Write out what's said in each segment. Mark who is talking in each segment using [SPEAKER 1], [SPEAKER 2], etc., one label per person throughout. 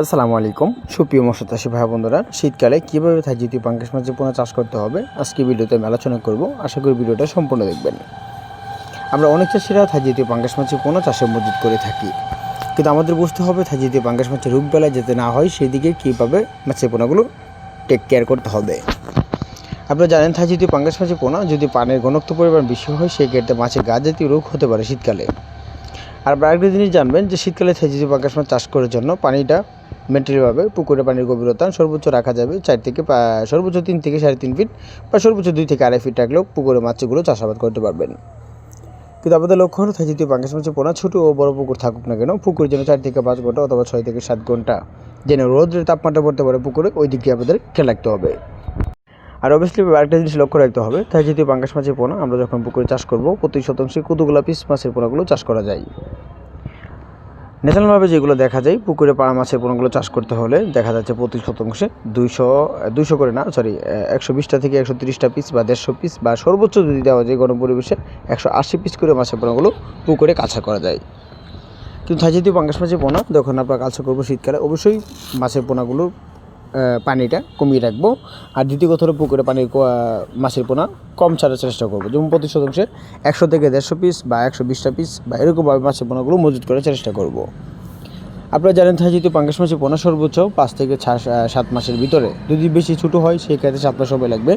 [SPEAKER 1] আসসালামু আলাইকুম। সুপ্রিয় মৎস্যচাষী ভাই বন্ধুরা, শীতকালে কীভাবে থাইজিতি পাঙ্কাশ মাছের পোনা চাষ করতে হবে? আজকে ভিডিওতে আমি আলোচনা করব। আশা করি ভিডিওটা সম্পূর্ণ দেখবেন। আমরা অনেক চাষিরা থাইজিতীয় পাঙ্কাশ মাছের পোনা চাষে মজুত করে থাকি। কিন্তু আমাদের বুঝতে হবে থাইজিতীয় পাঙ্কাশ মাছের রোগ বেলায় যাতে না হয় সেই দিকে কীভাবে মাছের পোনাগুলো টেক কেয়ার করতে হবে। আপনারা জানেন থাইজিতীয় পাঙ্কাশ মাছের পোনা যদি পানের ঘনত্ব পরিমাণ বেশি হয় সেই ক্ষেত্রে মাছের গা জাতীয় রোগ হতে পারে শীতকালে। আর আরেকটা জিনিস জানবেন যে শীতকালে থাইজিতীয় পাঙ্কাশ মাছ চাষ করার জন্য পানিটা মেটেরিয়ালভাবে পুকুরে পানির গভীরতা সর্বোচ্চ রাখা যাবে চার থেকে সর্বোচ্চ তিন থেকে সাড়ে তিন ফিট বা সর্বোচ্চ দুই থেকে আড়াই ফিট রাখলেও পুকুরে মাছগুলো চাষাবাদ করতে পারবেন। কিন্তু আমাদের লক্ষ্য হলো থাইজিতীয় পাঙ্কাশ মাছের পোনা ছোটো ও বড় পুকুর থাকুক না কেন পুকুরের জন্য চার থেকে পাঁচ ঘণ্টা অথবা ছয় থেকে সাত ঘণ্টা যেন রোদ্রের তাপমাত্রা পড়তে পারে পুকুরে, ওই দিকে আমাদের খেয়াল রাখতে হবে। আর অবভিয়াসলি আরেকটা জিনিস লক্ষ্য রাখতে হবে, তাই যদি পাঙ্গাস মাছের পোনা আমরা যখন পুকুরে চাষ করব, প্রতি শতাংশে কতগুলো পিস মাছের পোনাগুলো চাষ করা যায়। ন্যাশনালভাবে যেগুলো দেখা যায়, পুকুরে, পাড়া মাছের পোনাগুলো চাষ করতে হলে দেখা যাচ্ছে প্রতি শতাংশে দুইশো দুইশো করে না সরি একশো বিশটা থেকে একশো তিরিশটা পিস বা দেড়শো পিস বা সর্বোচ্চ যদি দেওয়া যায় গরম পরিবেশে একশো আশি পিস করে মাছের পোনাগুলো পুকুরে কাছা করা যায়। কিন্তু থাইজাতীয় পাঙ্গাস মাছের পোনা যখন আমরা কাছা করব শীতকালে। অবশ্যই মাছের পোনাগুলো পানিটা কমিয়ে রাখব। আর দ্বিতীয় কথা হলো পুকুরে আহ, মাছের পোনা কম ছাড়ার চেষ্টা করব। যেমন প্রতি শতাংশে একশো থেকে দেড়শো পিস বা একশো বিশটা পিস বা এরকমভাবে মাছের পোনাগুলো মজুত করার চেষ্টা করব। আপনারা জানেন থাকে যদি পাঙ্গাস মাছের পোনা সর্বোচ্চ পাঁচ থেকে সাত মাসের ভিতরে। যদি বেশি ছোটো হয় সেই ক্ষেত্রে সাত মাস সময় লাগবে।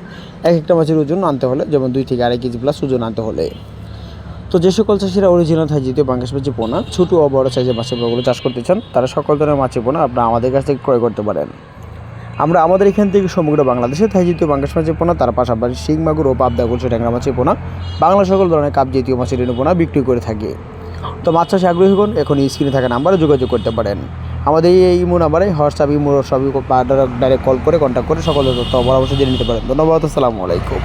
[SPEAKER 1] এক একটা মাছের ওজন আনতে হলে যেমন দুই থেকে আড়াই কেজি প্লাস ওজন আনতে হলে। তো যে সকল চাষিরা অরিজিনাল থাইজিতে পাঙ্গাস মাছের পোনা ছোটো ও বড় সাইজের মাছের পোনাগুলো চাষ করতে চান তারা সকল ধরনের মাছের পোনা আপনারা আমাদের কাছ থেকে ক্রয় করতে পারেন। আমরা আমাদের এখান থেকে সমগ্র বাংলাদেশে থাই জাতীয় পাঙ্গাস মাছের পোনা, তার পাশাপাশি শিং, মাগুর ও পাবদা গুলশো ট্যাংরা মাছের পোনা, বাংলা সকল ধরনের কাপ জাতীয় মাছের পোনা বিক্রি করে থাকে। তো মাছ চাষে আগ্রহী হন এখন স্ক্রিনে থাকা নাম্বারে যোগাযোগ করতে পারেন। আমাদের এই ইমো নাম্বারে হোয়াটসঅ্যাপ, ইমো, সবই ডাইরেক্ট কল করে কন্ট্যাক্ট করে সকল তথ্য পরামর্শ জেনে নিতে পারেন। ধন্যবাদ, আসসালামু আলাইকুম।